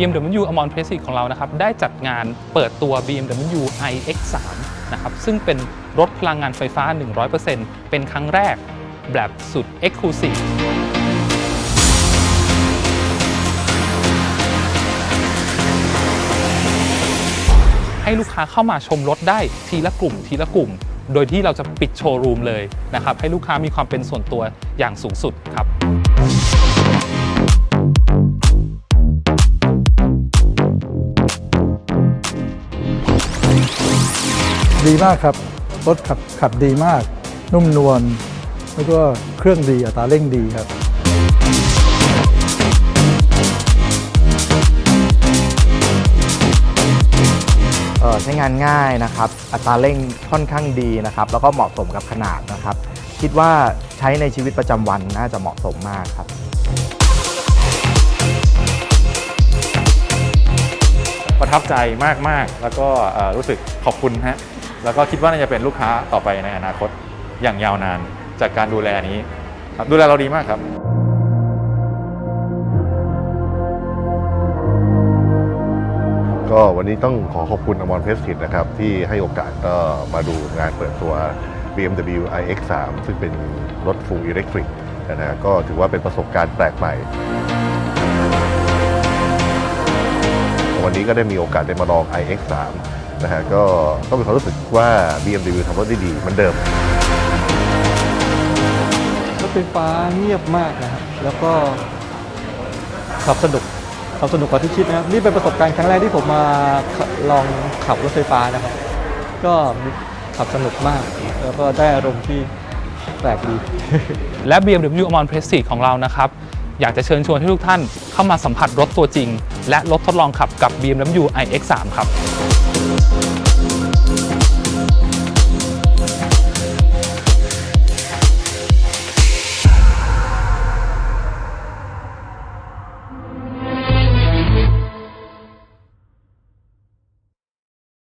BMW a m o n p r e s s i ของเรานะครับได้จัดงานเปิดตัว BMW iX3 นะครับซึ่งเป็นรถพลังงานไฟฟ้า 100%เป็นครั้งแรกแบบสุด Exclusive ให้ลูกค้าเข้ามาชมรถได้ทีละกลุ่มทีละกลุ่ม โดยที่เราจะปิดโชว์รูมเลยนะครับ ให้ลูกค้ามีความเป็นส่วนตัวอย่างสูงสุดครับ ดีมากครับ รถขับขับดีมาก นุ่มนวลแล้วก็เครื่องดีอัตราเร่งดีครับเอ่อใช้งานง่ายนะครับ อัตราเร่งค่อนข้างดีนะครับ แล้วก็เหมาะสมกับขนาดนะครับ คิดว่าใช้ในชีวิตประจำวันน่าจะเหมาะสมมากครับ ประทับใจมาก ๆ แล้วก็เอ่อรู้สึกขอบคุณฮะ แล้วก็คิดว่าน่าจะเป็นลูกค้าต่อไปในอนาคตอย่างยาวนานจากการดูแลนี้ครับดูแลเราดีมากครับ ก็วันนี้ต้องขอขอบคุณอมรเพสติดนะครับ ที่ให้โอกาสก็มาดูงานเปิดตัว BMW iX3 ซึ่งเป็นรถ Full Electric นะฮะก็ถือว่าเป็นประสบการณ์แปลกใหม่ วันนี้ก็ได้มีโอกาสได้มาลอง iX3 นะฮะก็ต้องมีความรู้สึกว่า BMW ทำรถได้ดีเหมือนเดิมรถไฟฟ้าเงียบมากนะครับแล้วก็ขับสนุกขับสนุกกว่าที่คิดนะครับนี่เป็นประสบการณ์ครั้งแรกที่ผมมาลองขับรถไฟฟ้านะครับ ก็ขับสนุกมาก แล้วก็ได้อารมณ์ที่แปลกดี และ BMW a m o n Prestige ของเรานะครับ อยากจะเชิญชวนให้ทุกท่านเข้ามาสัมผัสรถตัวจริง และรถทดลองขับกับ BMW iX3 ครับ Thank you.